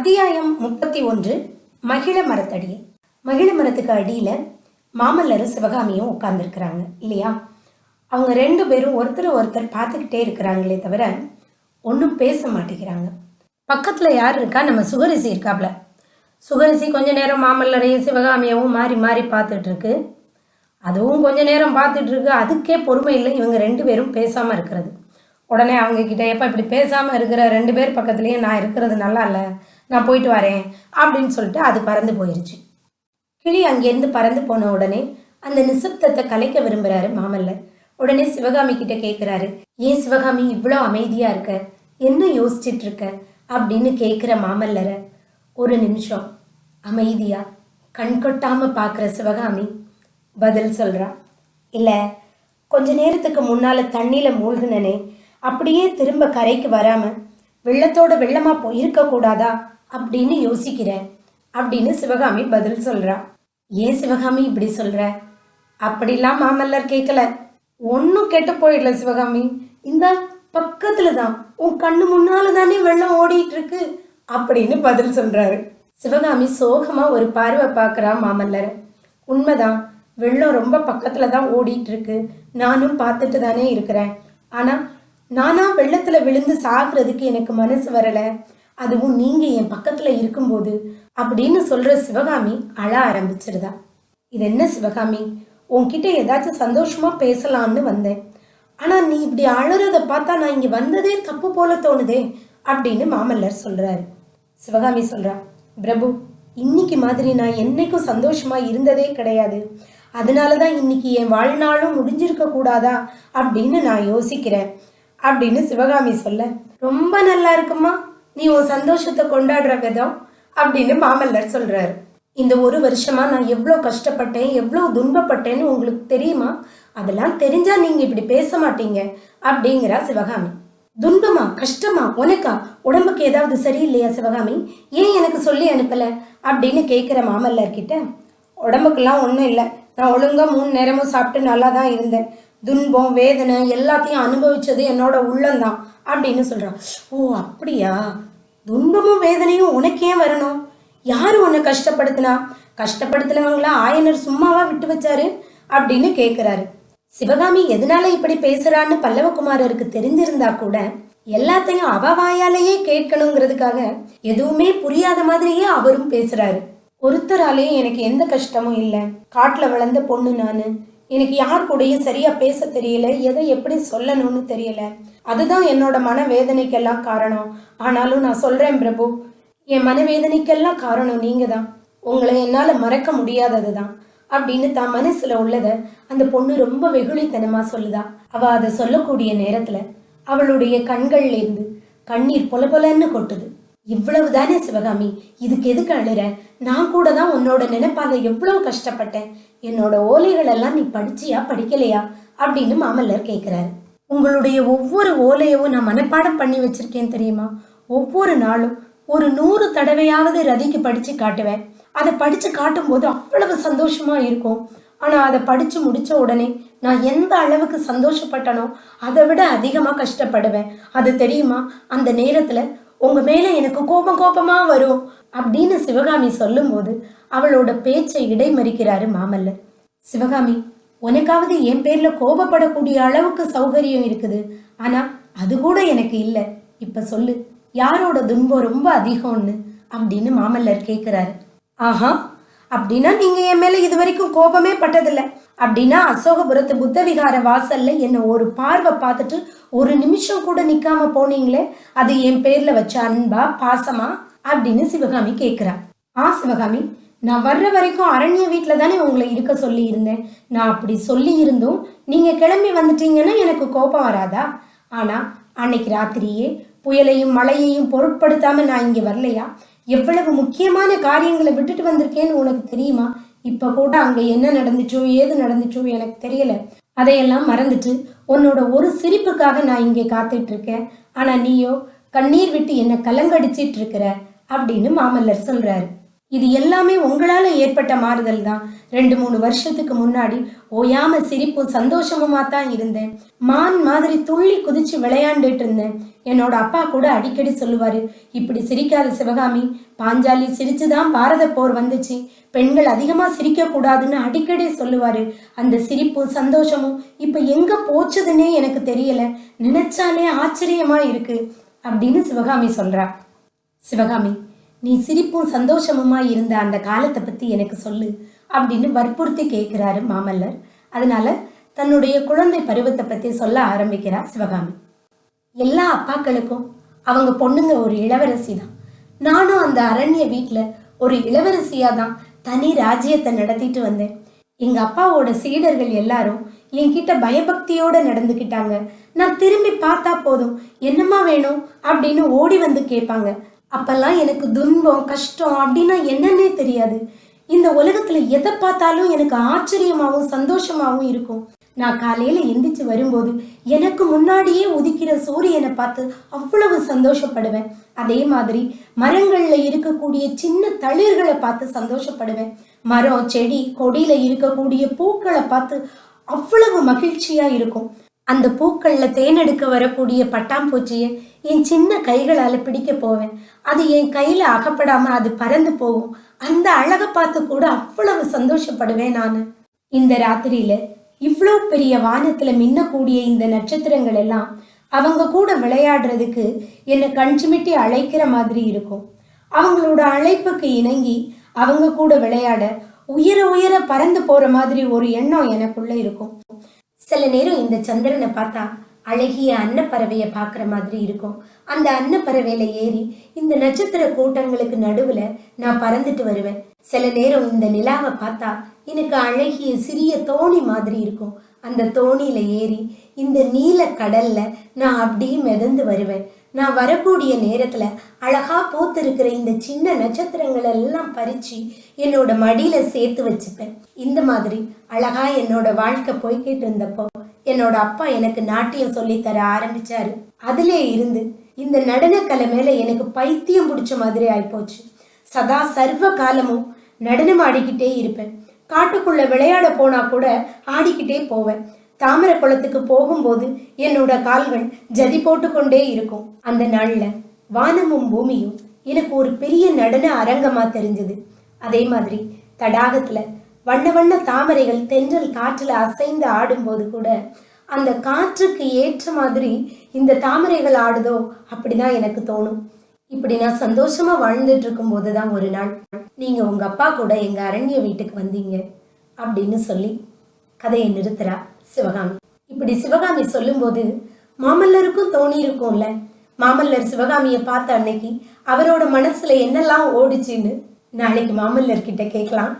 அத்தியாயம் முப்பத்தி ஒன்று மகிழ மரத்தடி. மகிழ மரத்துக்கு அடியில் மாமல்லரும் சிவகாமியும் உட்கார்ந்துருக்குறாங்க இல்லையா? அவங்க ரெண்டு பேரும் ஒருத்தர் ஒருத்தர் பார்த்துக்கிட்டே இருக்கிறாங்களே தவிர ஒன்றும் பேச மாட்டேங்கிறாங்க. பக்கத்தில் யார் இருக்கா? நம்ம சுகரிசி இருக்காப்ல. சுகரிசி கொஞ்ச நேரம் மாமல்லரையும் சிவகாமியவும் மாறி மாறி பார்த்துட்டு இருக்கு அதுவும் கொஞ்ச நேரம் பார்த்துட்டு இருக்கு அதுக்கே பொறுமை இல்லை. இவங்க ரெண்டு பேரும் பேசாமல் இருக்கிறது. உடனே அவங்க கிட்ட எப்போ இப்படி பேசாமல் இருக்கிற ரெண்டு பேர் பக்கத்துலேயும் நான் இருக்கிறது நல்லா இல்லை. நான் போயிட்டு வரேன் அப்படின்னு சொல்லிட்டு அது பறந்து போயிருச்சு. கிளி அங்கேருந்து பறந்து போன உடனே அந்த நிசப்தத்தை கலைக்க விரும்புகிறாரு மாமல்லர். உடனே சிவகாமி கிட்ட கேட்குறாரு ஏன் சிவகாமி இவ்வளோ அமைதியாக இருக்க? என்ன யோசிச்சுட்டு இருக்க? அப்படின்னு கேட்குற மாமல்லரை ஒரு நிமிஷம் அமைதியாக கண் பார்க்குற சிவகாமி? பதில் சொல்றா இல்லை கொஞ்ச நேரத்துக்கு முன்னால் தண்ணியில் மூழ்கினனே அப்படியே திரும்ப கரைக்கு வராமல் வெள்ளத்தோட வெள்ளமாக போயிருக்கக்கூடாதா அப்படின்னு யோசிக்கிறேன் அப்படின்னு சிவகாமி பதில் சொல்றா. ஏன் சிவகாமி இப்படி சொல்ற? அப்படிலாம் மாமல்லர் கேட்கல ஒன்றும் கெட்டு போயிடல சிவகாமி. இந்த பக்கத்துல தான் உன் கண்ணு முன்னால தானே வெள்ளம் ஓடிட்டு இருக்கு அப்படின்னு பதில் சொல்றாரு. சிவகாமி சோகமா ஒரு பார்வை பார்க்குறா மாமல்லர். உண்மைதான் வெள்ளம் ரொம்ப பக்கத்துல தான் ஓடிட்டு இருக்கு நானும் பார்த்துட்டு தானே இருக்கிறேன். ஆனா நானா வெள்ளத்துல விழுந்து சாகுறதுக்கு எனக்கு மனசு வரலை. அதுவும் நீங்க என் பக்கத்துல இருக்கும்போது அப்படின்னு சொல்ற சிவகாமி அழ ஆரம்பிச்சிருதா இது என்ன சிவகாமி? உன்கிட்ட ஏதாச்சும் சந்தோஷமா பேசலாம்னு வந்தேன். ஆனா நீ இப்படி அழறத பார்த்தா நான் இங்க வந்ததே தப்பு போல தோணுதே அப்படின்னு மாமல்லர் சொல்றாரு. சிவகாமி சொல்றா பிரபு இன்னைக்கு மாதிரி நான் என்னைக்கும் சந்தோஷமா இருந்ததே கிடையாது. அதனால தான் இன்னைக்கு என் வாழ்நாளும் முடிஞ்சிருக்க கூடாதா அப்படின்னு நான் யோசிக்கிறேன் அப்படின்னு சிவகாமி சொல்ல ரொம்ப நல்லா இருக்குமா? நீ உன் சந்தோஷத்தை கொண்டாடுற விதம் அப்படின்னு மாமல்லர் சொல்றாரு. இந்த ஒரு வருஷமா நான் எவ்வளோ கஷ்டப்பட்டேன் எவ்வளோ துன்பப்பட்டேன்னு உங்களுக்கு தெரியுமா? அதெல்லாம் தெரிஞ்சா நீங்க இப்படி பேச மாட்டீங்க அப்படிங்கிறா சிவகாமி. துன்பமா கஷ்டமா உனக்கா? உடம்புக்கு ஏதாவது சரியில்லையா சிவகாமி? ஏன் எனக்கு சொல்லி அனுப்பல? அப்படின்னு கேட்குற மாமல்லர் கிட்ட உடம்புக்கெல்லாம் ஒன்றும் இல்லை. நான் ஒழுங்காக மூணு நேரமும் சாப்பிட்டு நல்லா தான் இருந்தேன். துன்பம் வேதனை எல்லாத்தையும் அனுபவிச்சது என்னோட உள்ளம்தான் அப்படின்னு சொல்கிறான் ஓ அப்படியா? துன்பமும் வேதனையும் உனக்கு ஏன் வரணும்? யார் உன்னை கஷ்டப்படுத்தினா? கஷ்டப்படுத்தினவங்களா ஆயனர் சும்மாவா விட்டு வச்சாரு? அப்படின்னு கேட்குறாரு சிவகாமி எதனால இப்படி பேசுறான்னு பல்லவகுமாரருக்கு தெரிஞ்சிருந்தா கூட எல்லாத்தையும் அவ வாயாலேயே கேட்கணுங்கிறதுக்காக எதுவுமே புரியாத மாதிரியே அவரும் பேசுறாரு. ஒருத்தராலேயே எனக்கு எந்த கஷ்டமும் இல்லை. காட்டில் வளர்ந்த பொண்ணு நான். எனக்கு யார் கூடயும் சரியா பேச தெரியல எதை எப்படி சொல்லணும்னு தெரியல. அதுதான் என்னோட மனவேதனைக்கெல்லாம் காரணம். ஆனாலும் நான் சொல்றேன் பிரபு என் மனவேதனைக்கெல்லாம் காரணம் நீங்க தான் உங்களை என்னால மறக்க முடியாதது தான் அப்படின்னு தான் மனசுல உள்ளத அந்த பொண்ணு ரொம்ப வெகுளித்தனமா சொல்லுதா. அவ அதை சொல்லக்கூடிய நேரத்துல அவளுடைய கண்கள்லேருந்து கண்ணீர் பொல பொலன்னு கொட்டுது. இவ்வளவுதானே சிவகாமி? இதுக்கு எதுக்கு அழுற? நான் கூட தான் உன்னோட நினைப்பாக எவ்வளவு கஷ்டப்பட்டேன். என்னோட ஓலைகள் எல்லாம் நீ படிச்சியா படிக்கலையா? அப்படின்னு மாமல்லர் கேட்குறாரு உங்களுடைய ஒவ்வொரு ஓலையவும் நான் மனப்பாடம் பண்ணி வச்சிருக்கேன் தெரியுமா? ஒவ்வொரு நாளும் ஒரு நூறு தடவையாவது ரதிக்கு படித்து காட்டுவேன். அதை படித்து காட்டும்போது அவ்வளவு சந்தோஷமாக இருக்கும். ஆனால் அதை படித்து முடித்த உடனே நான் எந்த அளவுக்கு சந்தோஷப்பட்டனோ அதை விட அதிகமாக கஷ்டப்படுவேன். அது தெரியுமா? அந்த நேரத்தில் உங்க மேல எனக்கு கோபம் கோபமா வரும் அப்படின்னு சிவகாமி சொல்லும்போது அவளோட பேச்சை இடைமறிக்கிறாரு மாமல்லர். சிவகாமி உனக்காவது என் பேர்ல கோபப்படக்கூடிய அளவுக்கு சௌகரியம் இருக்குது. ஆனா அது கூட எனக்கு இல்லை. இப்ப சொல்லு யாரோட துன்பம் ரொம்ப அதிகம்னு அப்படின்னு மாமல்லர் கேக்குறாரு. ஆஹா அப்படின்னா நீங்க என் மேல இது வரைக்கும் கோபமே பட்டதில்ல. அப்படின்னா அசோகபுரத்து புத்த விகார வாசல்ல என்ன ஒரு பார்வை பார்த்துட்டு ஒரு நிமிஷம் கூட நிக்காம போனீங்களே அது என் பேர்ல வச்ச அன்பா பாசமா அப்படின்னு சிவகாமி கேட்குறா ஆ சிவகாமி நான் வர்ற வரைக்கும் அரண்ய வீட்டில் தானே உங்களை இருக்க சொல்லி இருந்தேன். நான் அப்படி சொல்லி இருந்தும் நீங்க கிளம்பி வந்துட்டீங்கன்னா எனக்கு கோபம் வராதா? ஆனா அன்னைக்கு ராத்திரியே புயலையும் மழையையும் பொருட்படுத்தாம நான் இங்க வரலையா? எவ்வளவு முக்கியமான காரியங்களை விட்டுட்டு வந்திருக்கேன்னு உனக்கு தெரியுமா? இப்போ கூட அங்கே என்ன நடந்துச்சோ ஏது நடந்துச்சோ எனக்கு தெரியல. அதையெல்லாம் மறந்துட்டு உன்னோட ஒரு சிரிப்புக்காக நான் இங்கே காத்துட்டு இருக்கேன் ஆனால் நீயோ கண்ணீர் விட்டு என்ன கலங்கடிச்சிட்டு இருக்கிற அப்படின்னு மாமல்லர் சொல்கிறாரு இது எல்லாமே உங்களால ஏற்பட்ட மாறுதல் தான். ரெண்டு மூணு வருஷத்துக்கு முன்னாடி ஓயாம சிரிப்பும் சந்தோஷமுமா தான் இருந்தேன். மான் மாதிரி துள்ளி குதிச்சு விளையாண்டுட்டு இருந்தேன். என்னோட அப்பா கூட அடிக்கடி சொல்லுவாரு இப்படி சிரிக்காத சிவகாமி பாஞ்சாலி சிரிச்சுதான் பாரத போர் வந்துச்சு. பெண்கள் அதிகமா சிரிக்க கூடாதுன்னு அடிக்கடி சொல்லுவாரு. அந்த சிரிப்பும் சந்தோஷமும் இப்ப எங்க போச்சுதுன்னே எனக்கு தெரியல. நினைச்சாலே ஆச்சரியமா இருக்கு. அப்படின்னு சிவகாமி சொல்றா. சிவகாமி நீ சிரிப்பும் சந்தோஷமுமா இருந்த அந்த காலத்தை பற்றி எனக்கு சொல்லு அப்படின்னு வற்புறுத்தி கேட்குறாரு மாமல்லர். அதனால தன்னுடைய குழந்தை பருவத்தை பற்றி சொல்ல ஆரம்பிக்கிறார் சிவகாமி. எல்லா அப்பாக்களுக்கும் அவங்க பொண்ணுங்க ஒரு இளவரசி தான். நானும் அந்த அரண்ய வீட்டில் ஒரு இளவரசியாக தான் தனி ராஜ்யத்தை நடத்திட்டு வந்தேன். எங்கள் அப்பாவோட சீடர்கள் எல்லாரும் என்கிட்ட பயபக்தியோடு நடந்துக்கிட்டாங்க. நான் திரும்பி பார்த்தா போதும். என்னம்மா வேணும் அப்படின்னு ஓடி வந்து கேட்பாங்க. அப்பெல்லாம் எனக்கு துன்பம் கஷ்டம் அப்படின்னா என்னன்னே தெரியாது. இந்த உலகத்துல எதை பார்த்தாலும் எனக்கு ஆச்சரியமாகவும் சந்தோஷமாகவும் இருக்கும். நான் காலையில எந்திரிச்சு வரும்போது எனக்கு முன்னாடியே உதிக்கிற சூரியனை பார்த்து அவ்வளவு சந்தோஷப்படுவேன். அதே மாதிரி மரங்கள்ல இருக்கக்கூடிய சின்ன தளிர்களை பார்த்து சந்தோஷப்படுவேன். மரம் செடி கொடியில இருக்கக்கூடிய பூக்களை பார்த்து அவ்வளவு மகிழ்ச்சியா இருக்கும். அந்த பூக்கள்ல தேனெடுக்க வரக்கூடிய பட்டாம்பூச்சியை என் சின்ன கைகளால பிடிக்க போவேன். அது என் கையில அகப்படாம அது பறந்து போகும். அந்த அழகை பார்த்து கூட அவ்வளவு சந்தோஷப்படுவேன் நான். இந்த ராத்திரியில இவ்வளோ பெரிய வானத்துல மின்னக்கூடிய இந்த நட்சத்திரங்கள் எல்லாம் அவங்க கூட விளையாடுறதுக்கு என்னை கண்சுமிட்டி அழைக்கிற மாதிரி இருக்கும். அவங்களோட அழைப்புக்கு இணங்கி அவங்க கூட விளையாட உயர உயர பறந்து போற மாதிரி ஒரு எண்ணம் எனக்குள்ள இருக்கும். சில நேரம் இந்த சந்திரனை பார்த்தா அழகிய அன்னப்பறவையை பார்க்குற மாதிரி இருக்கும். அந்த அன்னப்பறவையில ஏறி இந்த நட்சத்திர கூட்டங்களுக்கு நடுவுல நான் பறந்துட்டு வருவேன். சில நேரம் இந்த நிலாவை பார்த்தா எனக்கு அழகிய சிறிய தோணி மாதிரி இருக்கும். அந்த தோணியில ஏறி இந்த நீல கடல்ல நான் அப்படியே மிதந்து வருவேன். நான் வரக்கூடிய நேரத்தில் அழகா பூத்திருக்கிற இந்த சின்ன நட்சத்திரங்கள் எல்லாம் பறித்து என்னோட மடியில் சேர்த்து வச்சுப்பேன். இந்த மாதிரி அழகா என்னோட வாழ்க்கை போய்கிட்டு இருந்தப்போ என்னோட அப்பா எனக்கு நாட்டியம் சொல்லித் தர ஆரம்பிச்சாரு. அதிலே இருந்து இந்த நடனக்கலை மேலே எனக்கு பைத்தியம் பிடிச்ச மாதிரி ஆயிப்போச்சு. சதா சர்வ காலமும் நடனம் ஆடிக்கிட்டே இருப்பேன். காட்டுக்குள்ளே விளையாட போனால் கூட ஆடிக்கிட்டே போவேன். தாமரை குளத்துக்கு போகும்போது என்னோட கால்கள் ஜதி போட்டுக்கொண்டே இருக்கும். அந்த நாளில் வானமும் பூமியும் எனக்கு ஒரு பெரிய நடன அரங்கமாக தெரிஞ்சது. அதே மாதிரி தடாகத்தில் வண்ண வண்ண தாமரைகள் தென்றல் காற்றில் அசைந்து ஆடும்போது கூட அந்த காற்றுக்கு ஏற்ற மாதிரி இந்த தாமரைகள் ஆடுதோ அப்படிதான் எனக்கு தோணும். இப்படி நான் சந்தோஷமா வாழ்ந்துட்டு இருக்கும்போது போதுதான் ஒரு நாள் நீங்க உங்க அப்பா கூட எங்க அரண்ய வீட்டுக்கு வந்தீங்க அப்படின்னு சொல்லி கதையை நிறுத்துறா. சிவகாமி இப்படி சிவகாமி சொல்லும்போது மாமல்லருக்கும் தோணி இருக்கும்ல? மாமல்லர் சிவகாமியை பார்த்த அன்னைக்கு அவரோட மனசுல என்னெல்லாம் ஓடுச்சுன்னு நாளைக்கு மாமல்லர் கிட்ட கேட்கலாம்.